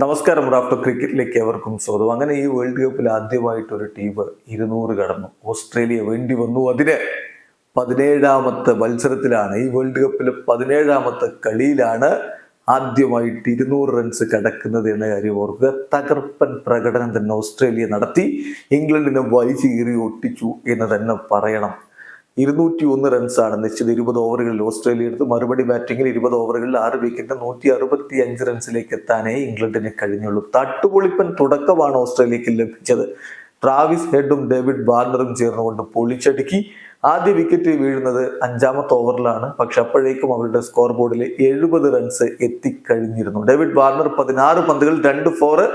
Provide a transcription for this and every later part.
നമസ്കാരം റാഫ്റ്റർ ക്രിക്കറ്റിലേക്ക് എവർക്കും സ്വാഗതം. അങ്ങനെ ഈ വേൾഡ് കപ്പിൽ ആദ്യമായിട്ട് ഒരു ടീം ഇരുന്നൂറ് കടന്നു. ഓസ്ട്രേലിയ വേണ്ടി വന്നു. അതിന് പതിനേഴാമത്തെ മത്സരത്തിലാണ് ഈ വേൾഡ് കപ്പിൽ പതിനേഴാമത്തെ കളിയിലാണ് ആദ്യമായിട്ട് ഇരുന്നൂറ് റൺസ് കടക്കുന്നത് എന്ന കാര്യം ഓർക്കുക. തകർപ്പൻ പ്രകടനം തന്നെ ഓസ്ട്രേലിയ നടത്തി ഇംഗ്ലണ്ടിനെ വലിച്ചു കീറി ഒട്ടിച്ചു എന്ന് തന്നെ പറയണം. ഇരുന്നൂറ്റി ഒന്ന് റൺസാണ്. നിശ്ചിത ഇരുപത് ഓവറുകളിൽ ഓസ്ട്രേലിയ എടുത്ത് മറുപടി ബാറ്റിംഗിൽ ഇരുപത് ഓവറുകളിൽ ആറ് വിക്കറ്റ് നൂറ്റി അറുപത്തി അഞ്ച് റൺസിലേക്ക് എത്താനേ ഇംഗ്ലണ്ടിന് കഴിഞ്ഞുള്ളൂ. തട്ടുപൊളിപ്പൻ തുടക്കമാണ് ഓസ്ട്രേലിയക്ക് ലഭിച്ചത്. ട്രാവിസ് ഹെഡും ഡേവിഡ് ബാർണറും ചേർന്നുകൊണ്ട് പൊളിച്ചടുക്കി. ആദ്യ വിക്കറ്റ് വീഴുന്നത് അഞ്ചാമത്തെ ഓവറിലാണ്. പക്ഷെ അപ്പോഴേക്കും അവരുടെ സ്കോർ ബോർഡിൽ എഴുപത് റൺസ് എത്തിക്കഴിഞ്ഞിരുന്നു. ഡേവിഡ് വാർണർ പതിനാറ് പന്തുകൾ രണ്ട് ഫോറ്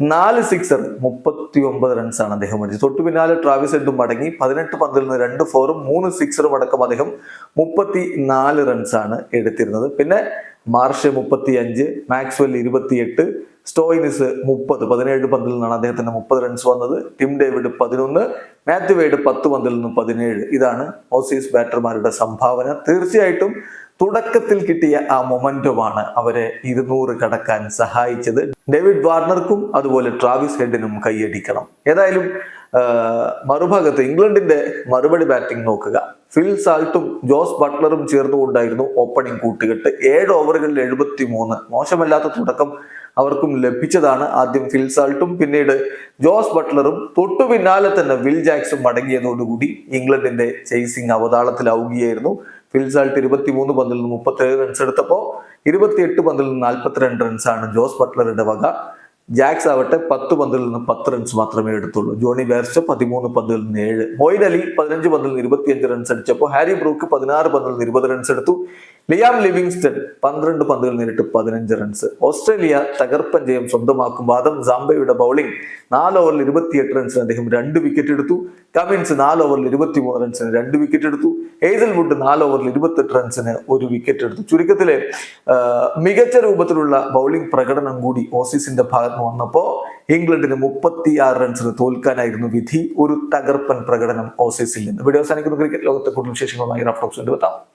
നാല് സിക്സർ മുപ്പത്തി ഒമ്പത് റൺസാണ് അദ്ദേഹം അടിച്ചത്. തൊട്ടു പിന്നാലെ ട്രാവിസ് ഹെഡും മടങ്ങി. പതിനെട്ട് പന്തിൽ നിന്ന് രണ്ട് ഫോറും മൂന്ന് സിക്സറും അടക്കം അദ്ദേഹം മുപ്പത്തി നാല് റൺസാണ് എടുത്തിരുന്നത്. പിന്നെ മാർഷ് മുപ്പത്തി അഞ്ച് മാക്സ്വെൽ ഇരുപത്തിയെട്ട് സ്റ്റോയിനിസ് മുപ്പത്. പതിനേഴ് പന്തിൽ നിന്നാണ് അദ്ദേഹത്തിന്റെ മുപ്പത് റൺസ് വന്നത്. ടിം ഡേവിഡ് പതിനൊന്ന് മാത്യു വേഡ് പത്ത് പന്തിൽ നിന്ന് പതിനേഴ്. ഇതാണ് ഓസീസ് ബാറ്റർമാരുടെ സംഭാവന. തീർച്ചയായിട്ടും തുടക്കത്തിൽ കിട്ടിയ ആ മൊമെന്റുമാണ് അവരെ ഇരുന്നൂറ് കടക്കാൻ സഹായിച്ചത്. ഡേവിഡ് വാർണർക്കും അതുപോലെ ട്രാവിസ് ഹെഡിനും കൈയടിക്കണം. ഏതായാലും മറുഭാഗത്ത് ഇംഗ്ലണ്ടിന്റെ മറുപടി ബാറ്റിംഗ് നോക്കുക. ഫിൽ സാൾട്ടും ജോസ് ബട്ട്ലറും ചേർന്നുകൊണ്ടായിരുന്നു ഓപ്പണിംഗ് കൂട്ടുകെട്ട്. ഏഴ് ഓവറുകളിൽ എഴുപത്തി മൂന്ന് മോശമല്ലാത്ത തുടക്കം അവർക്കും ലഭിച്ചതാണ് ആദ്യം ഫിൽ സാൾട്ടും പിന്നീട് ജോസ് ബട്ട്ലറും. തൊട്ടു പിന്നാലെ തന്നെ വിൽ ജാക്സും മടങ്ങിയതോടുകൂടി ഇംഗ്ലണ്ടിന്റെ ചേസിംഗ് അവതാളത്തിലാവുകയായിരുന്നു. ഫിൽ ഇരുപത്തി മൂന്ന് പന്തിൽ നിന്ന് മുപ്പത്തേഴ് റൺസ് എടുത്തപ്പോൾ ഇരുപത്തിയെട്ട് പന്തിൽ നിന്ന് നാൽപ്പത്തിരണ്ട് റൺസാണ് ജോസ് ബട്ട്ലറുടെ വക. ജാക്സ് ആവട്ടെ പത്ത് പന്തിൽ നിന്ന് പത്ത് റൺസ് മാത്രമേ എടുത്തുള്ളൂ. ജോണി ബേർസ്റ്റോ പതിമൂന്ന് പന്തിൽ നിന്ന് ഏഴ്. മൊയ്ൻ അലി പതിനഞ്ച് പന്തിൽ നിന്ന് ഇരുപത്തിയഞ്ച് റൺസ് അടിച്ചപ്പോൾ ഹാരി ബ്രൂക്ക് പതിനാറ് പന്തിൽ നിന്ന് ഇരുപത് റൺസ് എടുത്തു. ലിയാം ലിവിങ്സ്റ്റൺ പന്ത്രണ്ട് പന്തുകൾ നേരിട്ട് പതിനഞ്ച് റൺസ് ഓസ്ട്രേലിയ തകർപ്പൻ ജയം സ്വന്തമാക്കുമ്പോൾ ആദം സാംബയുടെ ബൗളിംഗ് നാല് ഓവറിൽ ഇരുപത്തിയെട്ട് റൺസിന് അദ്ദേഹം രണ്ട് വിക്കറ്റ് എടുത്തു. കമിൻസ് നാല് ഓവറിൽ ഇരുപത്തിമൂന്ന് റൺസിന് രണ്ട് വിക്കറ്റ് എടുത്തു. ഏസൽവുഡ് നാല് ഓവറിൽ ഇരുപത്തെട്ട് റൺസിന് ഒരു വിക്കറ്റ് എടുത്തു. ചുരുക്കത്തിൽ മികച്ച രൂപത്തിലുള്ള ബൗളിംഗ് പ്രകടനം കൂടി ഓസീസിന്റെ ഭാഗത്ത് വന്നപ്പോൾ ഇംഗ്ലണ്ടിന് മുപ്പത്തിയാറ് റൺസിന് തോൽക്കാനായിരുന്നു വിധി. ഒരു തകർപ്പൻ പ്രകടനം ഓസീസിൽ നിന്ന്. ഇവിടെ അവസാനിക്കുന്ന. ക്രിക്കറ്റ് ലോകത്തെ കൂടുതൽ വിശേഷങ്ങളുമായി റഫ്ലോക്സ് എത്താം